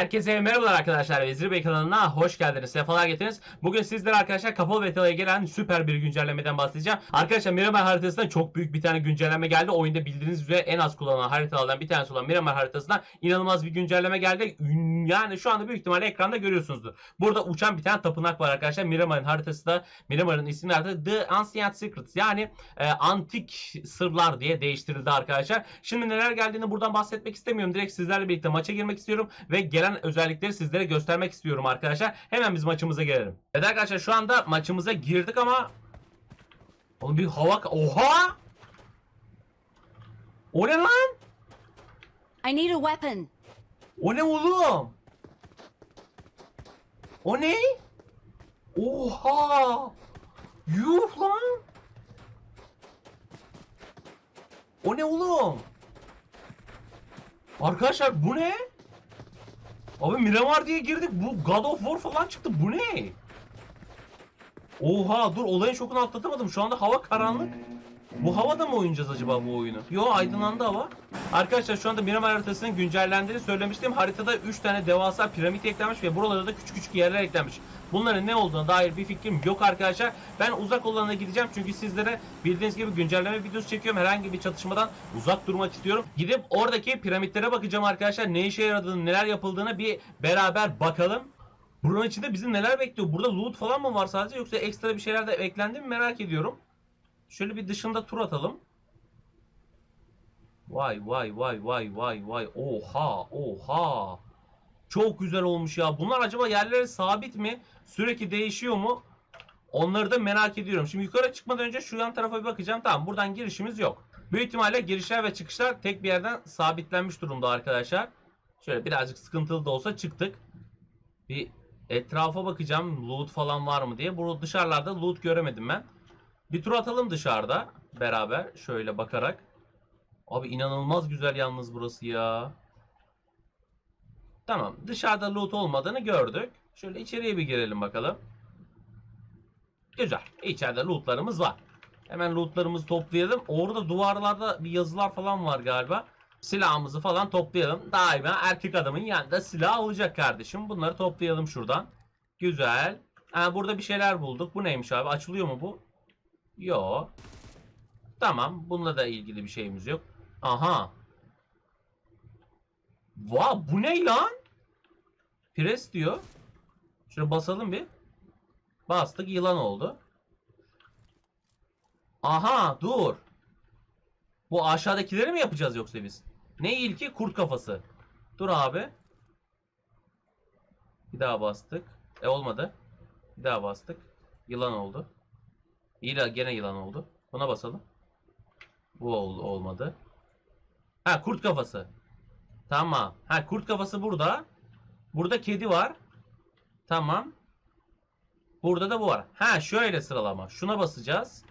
Herkese merhabalar arkadaşlar. Vezir Bey kanalına hoş geldiniz. Sefalar getirdiniz. Bugün sizlere arkadaşlar kapalı beta'ya gelen süper bir güncellemeden bahsedeceğim. Arkadaşlar Miramar haritasında çok büyük bir tane güncelleme geldi. Oyunda bildiğiniz üzere en az kullanılan haritalardan bir tanesi olan Miramar haritasına inanılmaz bir güncelleme geldi. Yani şu anda büyük ihtimalle ekranda görüyorsunuzdur. Burada uçan bir tane tapınak var arkadaşlar. Miramar'ın haritası da Miramar'ın ismi artık The Ancient Secrets. Yani e, antik sırlar diye değiştirildi arkadaşlar. Şimdi neler geldiğini buradan bahsetmek istemiyorum. Direkt sizlerle birlikte maça girmek istiyorum ve gelen özellikleri sizlere göstermek istiyorum arkadaşlar. Hemen biz maçımıza gelelim. Evet arkadaşlar şu anda maçımıza girdik ama Oğlum bir hava... Oha! O ne lan? I need a weapon. O ne oğlum? O ne? Oha! Yuh lan! O ne oğlum? Arkadaşlar bu ne? Abi Miramar diye girdik. Bu God of War falan çıktı. Bu ne? Oha dur olayın şokunu atlatamadım. Şu anda hava karanlık. Bu havada mı oynayacağız acaba bu oyunu? Yo aydınlandı hava. Arkadaşlar şu anda Miramar haritasının güncellendiğini söylemiştim. Haritada 3 tane devasa piramit eklenmiş ve buralarda da küçük küçük yerler eklenmiş. Bunların ne olduğuna dair bir fikrim yok arkadaşlar. Ben uzak olana gideceğim çünkü sizlere bildiğiniz gibi güncelleme videosu çekiyorum. Herhangi bir çatışmadan uzak durmak istiyorum. Gidip oradaki piramitlere bakacağım arkadaşlar. Ne işe yaradığını, neler yapıldığını bir beraber bakalım. Buranın içinde bizi neler bekliyor? Burada loot falan mı var sadece yoksa ekstra bir şeyler de eklendi mi merak ediyorum. Şöyle bir dışında tur atalım. Vay vay vay vay vay vay. Oha oha. Çok güzel olmuş ya. Bunlar acaba yerleri sabit mi? Sürekli değişiyor mu? Onları da merak ediyorum. Şimdi yukarı çıkmadan önce şu yan tarafa bir bakacağım. Tamam buradan girişimiz yok. Büyük ihtimalle girişler ve çıkışlar tek bir yerden sabitlenmiş durumda arkadaşlar. Şöyle birazcık sıkıntılı da olsa çıktık. Bir etrafa bakacağım. Loot falan var mı diye. Burada dışarılarda loot göremedim ben. Bir tur atalım dışarıda beraber şöyle bakarak. Abi inanılmaz güzel yalnız burası ya. Tamam dışarıda loot olmadığını gördük. Şöyle içeriye bir girelim bakalım. Güzel. İçeride lootlarımız var. Hemen lootlarımızı toplayalım. Orada duvarlarda bir yazılar falan var galiba. Silahımızı falan toplayalım. Daima erkek adamın yanında silah olacak kardeşim. Bunları toplayalım şuradan. Güzel. Ha, burada bir şeyler bulduk. Bu neymiş abi? Açılıyor mu bu? Yo. Tamam. Bununla da ilgili bir şeyimiz yok. Aha. Va bu ne lan? Pres diyor. Şöyle basalım bir. Bastık yılan oldu. Aha dur. Bu aşağıdakileri mi yapacağız yoksa biz? Ne ilki? Kurt kafası. Dur abi. Bir daha bastık. E olmadı. Bir daha bastık. Yılan oldu. İyi de gene yılan oldu. Buna basalım. Bu ol- olmadı. Ha kurt kafası. Tamam. Ha kurt kafası burada. Burada kedi var. Tamam. Burada da bu var. Ha şöyle sıralama. Şuna basacağız.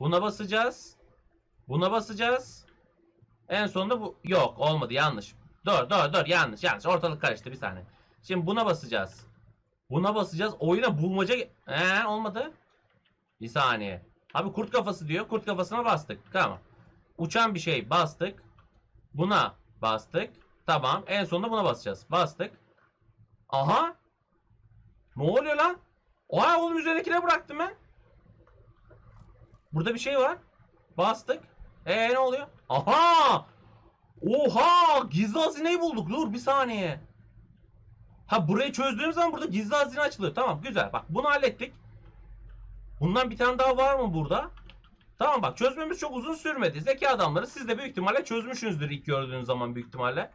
Buna basacağız. Buna basacağız. En sonunda bu yok olmadı yanlış. Dur dur dur yanlış yanlış ortalık karıştı bir saniye. Şimdi buna basacağız. Buna basacağız. Oyuna bulmaca Ee, olmadı. Bir saniye. Abi kurt kafası diyor. Kurt kafasına bastık. Tamam. Uçan bir şey bastık. Buna bastık. Tamam. En sonunda buna basacağız. Bastık. Aha. Ne oluyor lan? Oha oğlum üzerindekine bıraktım ben. Burada bir şey var. Bastık. Ee ne oluyor? Aha! Oha! Gizli hazineyi bulduk. Dur bir saniye. Ha burayı çözdüğüm zaman burada gizli hazine açılıyor. Tamam güzel. Bak bunu hallettik. Bundan bir tane daha var mı burada? Tamam bak çözmemiz çok uzun sürmedi. Zeki adamları siz de büyük ihtimalle çözmüşsünüzdür ilk gördüğünüz zaman büyük ihtimalle.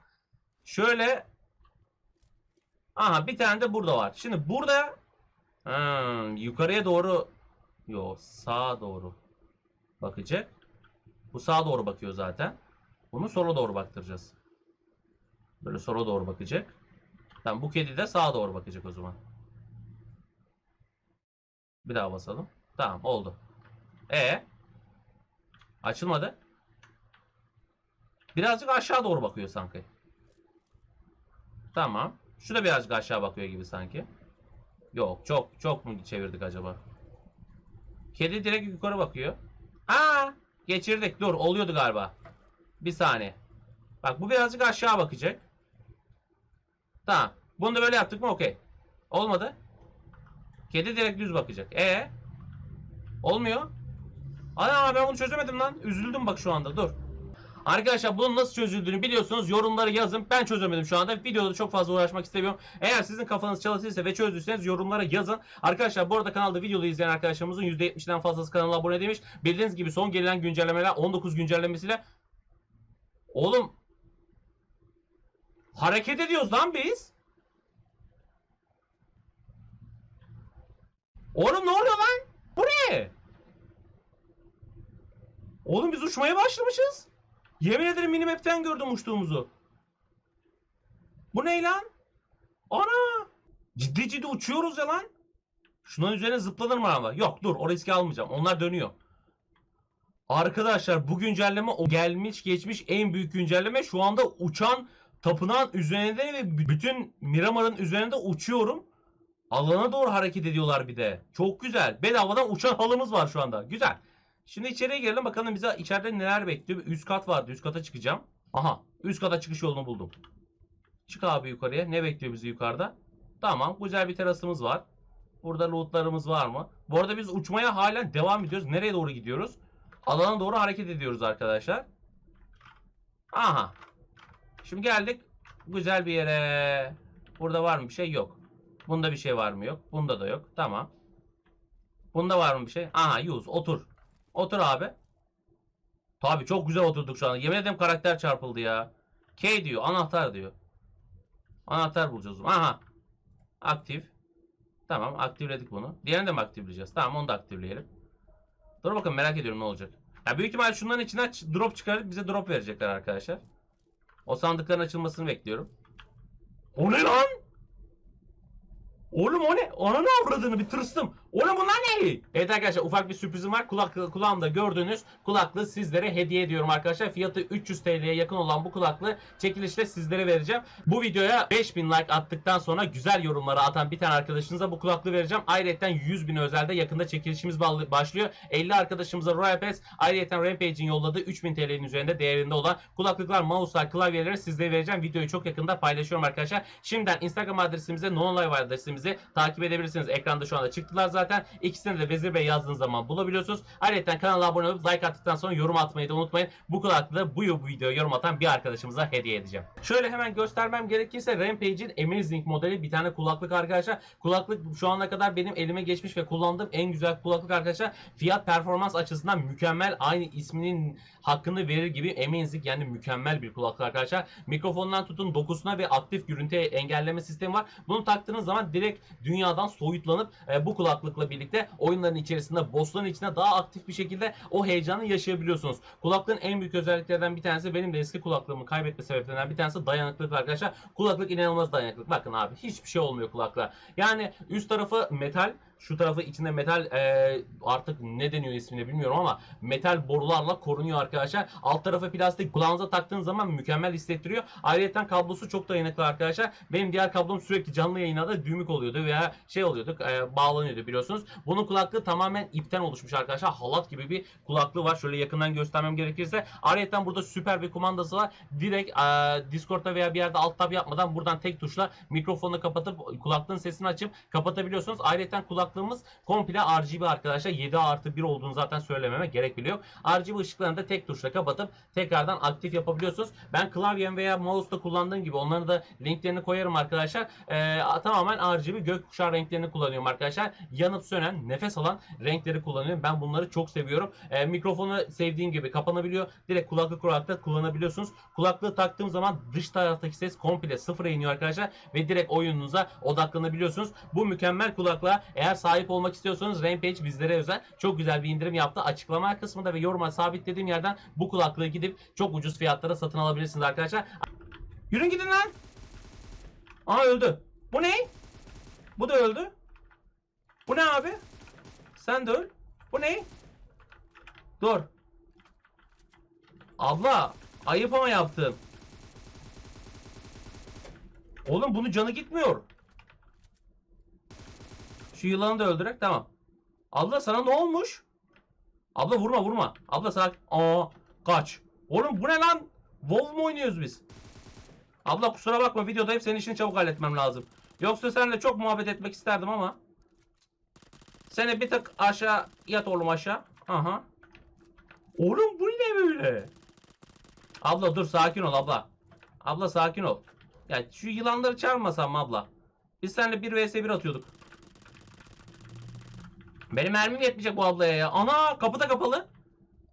Şöyle. Aha bir tane de burada var. Şimdi burada hmm, yukarıya doğru Yo sağa doğru bakacak. Bu sağa doğru bakıyor zaten. Bunu sola doğru baktıracağız. Böyle sola doğru bakacak. Tamam bu kedi de sağa doğru bakacak o zaman. Bir daha basalım. Tamam oldu. E Açılmadı. Birazcık aşağı doğru bakıyor sanki. Tamam. Şu da birazcık aşağı bakıyor gibi sanki. Yok çok çok mu çevirdik acaba? Kedi direkt yukarı bakıyor. Aa, geçirdik. Dur, oluyordu galiba. Bir saniye. Bak bu birazcık aşağı bakacak. Tamam. Bunu da böyle yaptık mı okey. Olmadı. Kedi direkt düz bakacak. E Olmuyor. Ana ben bunu çözemedim lan. Üzüldüm bak şu anda. Dur. Arkadaşlar bunun nasıl çözüldüğünü biliyorsunuz. Yorumları yazın. Ben çözemedim şu anda. Videoda çok fazla uğraşmak istemiyorum. Eğer sizin kafanız çalışırsa ve çözdüyseniz yorumlara yazın. Arkadaşlar bu arada kanalda videoyu izleyen arkadaşlarımızın %70'den fazlası kanala abone demiş. Bildiğiniz gibi son gelen güncellemeler 19 güncellemesiyle Oğlum hareket ediyoruz lan biz. Oğlum ne oluyor lan? Bu ne? Oğlum biz uçmaya başlamışız. Yemin ederim minimap'ten gördüm uçtuğumuzu. Bu ne lan? Ana! Ciddi ciddi uçuyoruz ya lan. Şunların üzerine zıplanır mı ama? Yok dur o riski almayacağım. Onlar dönüyor. Arkadaşlar bu güncelleme o gelmiş geçmiş en büyük güncelleme. Şu anda uçan tapınağın üzerinde ve bütün Miramar'ın üzerinde uçuyorum. Alana doğru hareket ediyorlar bir de. Çok güzel. Bedavadan uçan halımız var şu anda. Güzel. Şimdi içeriye girelim bakalım bize içeride neler bekliyor. Üst kat vardı. Üst kata çıkacağım. Aha. Üst kata çıkış yolunu buldum. Çık abi yukarıya. Ne bekliyor bizi yukarıda? Tamam. Güzel bir terasımız var. Burada lootlarımız var mı? Bu arada biz uçmaya halen devam ediyoruz. Nereye doğru gidiyoruz? Alana doğru hareket ediyoruz arkadaşlar. Aha. Şimdi geldik. Güzel bir yere. Burada var mı bir şey? Yok. Bunda bir şey var mı? Yok. Bunda da yok. Tamam. Bunda var mı bir şey? Aha Yuz otur. Otur abi. Tabii çok güzel oturduk şu an. Yemin ederim karakter çarpıldı ya. K diyor. Anahtar diyor. Anahtar bulacağız. Aha. Aktif. Tamam aktifledik bunu. Diğerini de mi aktifleyeceğiz? Tamam onu da aktifleyelim. Dur bakın merak ediyorum ne olacak. Ya büyük ihtimal şunların içinden drop çıkarıp bize drop verecekler arkadaşlar. O sandıkların açılmasını bekliyorum. O ne lan? Oğlum o ne? Ananı avradını bir tırstım. Oğlum bunlar ne? Evet arkadaşlar ufak bir sürprizim var. Kulak, kulağımda gördüğünüz kulaklığı sizlere hediye ediyorum arkadaşlar. Fiyatı 300 TL'ye yakın olan bu kulaklığı çekilişte sizlere vereceğim. Bu videoya 5000 like attıktan sonra güzel yorumları atan bir tane arkadaşınıza bu kulaklığı vereceğim. Ayrıca 100 bin özelde yakında çekilişimiz başlıyor. 50 arkadaşımıza Royal Pass, ayrıca Rampage'in yolladığı 3000 TL'nin üzerinde değerinde olan kulaklıklar, mouse'lar, klavyeleri sizlere vereceğim. Videoyu çok yakında paylaşıyorum arkadaşlar. Şimdiden Instagram adresimize, nonlive adresimizi takip edebilirsiniz. Ekranda şu anda çıktılar zaten. İkisini de Vezir Bey yazdığınız zaman bulabiliyorsunuz. Ayrıca kanala abone olup like attıktan sonra yorum atmayı da unutmayın. Bu kulaklığı bu, videoya yorum atan bir arkadaşımıza hediye edeceğim. Şöyle hemen göstermem gerekirse Rampage'in Amazing modeli bir tane kulaklık arkadaşlar. Kulaklık şu ana kadar benim elime geçmiş ve kullandığım en güzel kulaklık arkadaşlar. Fiyat performans açısından mükemmel. Aynı isminin hakkını verir gibi Amazing yani mükemmel bir kulaklık arkadaşlar. Mikrofondan tutun dokusuna ve aktif görüntü engelleme sistemi var. Bunu taktığınız zaman direkt dünyadan soyutlanıp e, bu kulaklıkla birlikte oyunların içerisinde, bossların içinde daha aktif bir şekilde o heyecanı yaşayabiliyorsunuz. Kulaklığın en büyük özelliklerinden bir tanesi benim de eski kulaklığımı kaybetme sebeplerinden bir tanesi dayanıklılık arkadaşlar. Kulaklık inanılmaz dayanıklı. Bakın abi hiçbir şey olmuyor kulaklığa. Yani üst tarafı metal, şu tarafı içinde metal e, artık ne deniyor ismini bilmiyorum ama metal borularla korunuyor arkadaşlar. Alt tarafı plastik kulağınıza taktığınız zaman mükemmel hissettiriyor. Ayrıca kablosu çok dayanıklı arkadaşlar. Benim diğer kablom sürekli canlı yayında düğümük oluyordu veya şey oluyordu e, bağlanıyordu biliyorsunuz. Bunun kulaklığı tamamen ipten oluşmuş arkadaşlar. Halat gibi bir kulaklığı var. Şöyle yakından göstermem gerekirse. Ayrıca burada süper bir kumandası var. Direkt e, Discord'da veya bir yerde alt tab yapmadan buradan tek tuşla mikrofonu kapatıp kulaklığın sesini açıp kapatabiliyorsunuz. Ayrıca kulaklığımız komple RGB arkadaşlar. 7 artı 1 olduğunu zaten söylememe gerek bile yok. RGB ışıklarını da tek tuşla kapatıp tekrardan aktif yapabiliyorsunuz. Ben klavyem veya mouse'da kullandığım gibi onları da linklerini koyarım arkadaşlar. Ee, tamamen RGB gökkuşağı renklerini kullanıyorum arkadaşlar. Yanıp sönen, nefes alan renkleri kullanıyorum. Ben bunları çok seviyorum. Ee, mikrofonu sevdiğim gibi kapanabiliyor. Direkt kulaklık da kullanabiliyorsunuz. Kulaklığı taktığım zaman dış taraftaki ses komple sıfıra iniyor arkadaşlar ve direkt oyununuza odaklanabiliyorsunuz. Bu mükemmel kulaklığa eğer sahip olmak istiyorsanız Rampage bizlere özel çok güzel bir indirim yaptı. Açıklama kısmında ve yoruma sabitlediğim yerden bu kulaklığı gidip çok ucuz fiyatlara satın alabilirsiniz arkadaşlar. Yürün gidin lan. Aa öldü. Bu ne? Bu da öldü. Bu ne abi? Sen de öl. Bu ne? Dur. Abla ayıp ama yaptın. Oğlum bunun canı gitmiyor. Şu yılanı da öldürek tamam. Abla sana ne olmuş? Abla vurma vurma. Abla sana... Aa kaç. Oğlum bu ne lan? WoW mu oynuyoruz biz? Abla kusura bakma videodayım senin işini çabuk halletmem lazım. Yoksa seninle çok muhabbet etmek isterdim ama. Seni bir tık aşağı yat oğlum aşağı. Aha. Oğlum bu ne böyle? Abla dur sakin ol abla. Abla sakin ol. Ya şu yılanları çağırmasam abla? Biz seninle 1 vs 1 atıyorduk. Benim mermim yetmeyecek bu ablaya ya. Ana kapı da kapalı.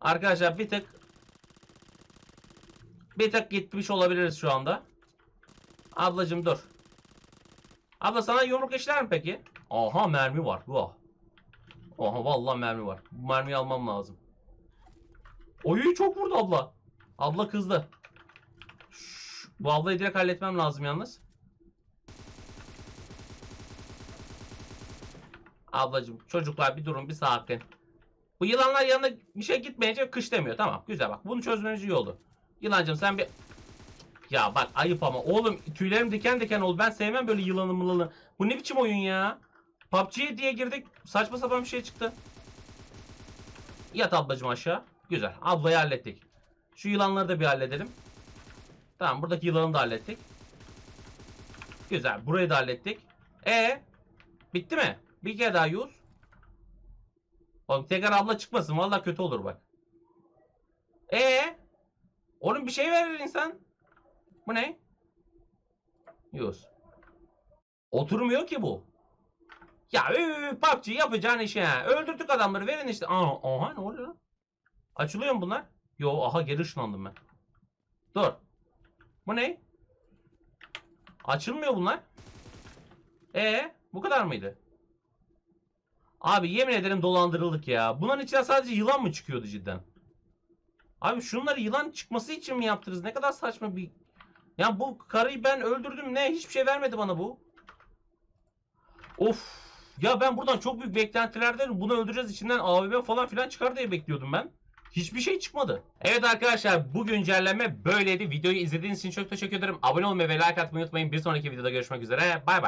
Arkadaşlar bir tık bir tık gitmiş olabiliriz şu anda. Ablacım dur. Abla sana yumruk işler mi peki? Aha mermi var. Vah. Aha vallahi mermi var. Bu mermiyi almam lazım. Oyu çok vurdu abla. Abla kızdı. Şşş, bu ablayı direkt halletmem lazım yalnız. Ablacım çocuklar bir durun bir sakin. Bu yılanlar yanına bir şey gitmeyince kış demiyor. Tamam güzel bak bunu çözmeniz iyi oldu. Yılancım sen bir... Ya bak ayıp ama oğlum tüylerim diken diken oldu. Ben sevmem böyle yılanı mılanı. Bu ne biçim oyun ya? PUBG diye girdik saçma sapan bir şey çıktı. Yat ablacım aşağı. Güzel ablayı hallettik. Şu yılanları da bir halledelim. Tamam buradaki yılanı da hallettik. Güzel burayı da hallettik. E bitti mi? Bir kere daha yüz. Oğlum tekrar abla çıkmasın. Vallahi kötü olur bak. E Oğlum bir şey verir insan. Bu ne? Yüz. Oturmuyor ki bu. Ya üü, PUBG yapacağın iş ya. Öldürdük adamları verin işte. Aa, aha ne oluyor? Açılıyor mu bunlar? Yo aha geri ışınlandım ben. Dur. Bu ne? Açılmıyor bunlar. E bu kadar mıydı? Abi yemin ederim dolandırıldık ya. Bunların içinden sadece yılan mı çıkıyordu cidden? Abi şunları yılan çıkması için mi yaptınız? Ne kadar saçma bir... Ya bu karıyı ben öldürdüm ne? Hiçbir şey vermedi bana bu. Of. Ya ben buradan çok büyük beklentilerdeyim. Bunu öldüreceğiz içinden AVM falan filan çıkar diye bekliyordum ben. Hiçbir şey çıkmadı. Evet arkadaşlar bu güncelleme böyleydi. Videoyu izlediğiniz için çok teşekkür ederim. Abone olmayı ve like atmayı unutmayın. Bir sonraki videoda görüşmek üzere. Bay bay.